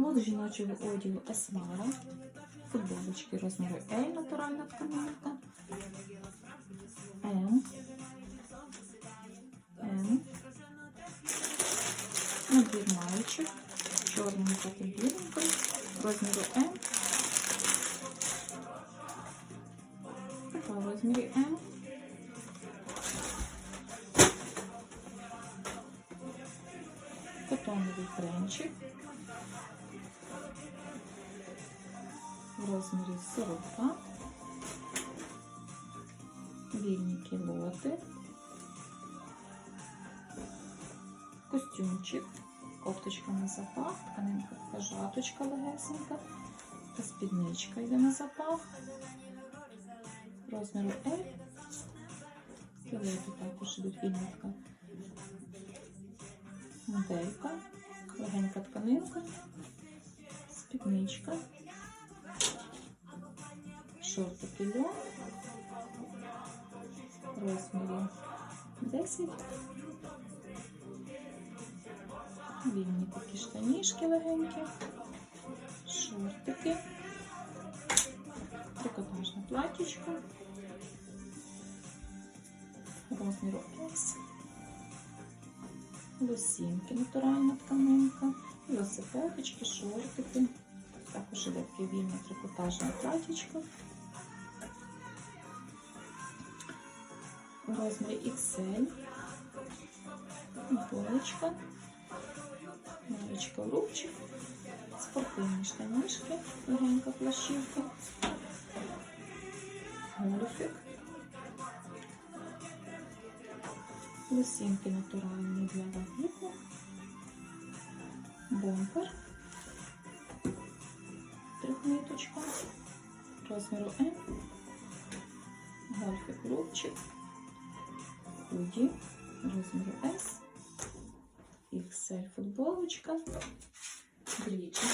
Лот жіночого одягу Есмара. Футболочки розміру L, натуральна тканинка. М. М. Набір маючок. Чорним та біленьким. Розміру М. Така в розмірі М. Котоновий френчик. В розмірі 42. Вільні кілоти. Костюмчик. Кофточка на запах, тканинка така жаточка легесенька. Та спідничка йде на запах. Розміру L. Кілоти також ідуть вільна така моделька, легенька тканинка, спідничка, шортики льон, розмірі 10, вільні такі штанішки легенькі, шортики, трикотажне платічко, розміру S лосінки, натуральна тканинка, велосипедочки, шортики. Також іде таке вільне трикотажне платічко. Розмірі XL. Футболочка. Навичка рубчик. Спортивні штанішки, легенька плащівка. Гольфик. Лосінки натуральні для вагітних, бомбер, трьохниточка, розміру М, гольфик рубчик, худі, розміру S, XL футболочка, брічки,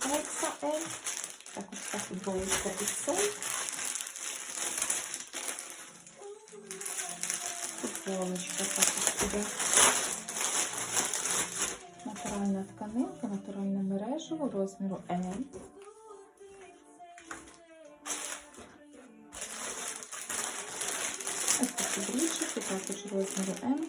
XL, також та футболочка XL. футболочка також іде. Натуральна тканинка, натуральне мережево розміру L. Ось такі брючки, також розміру М.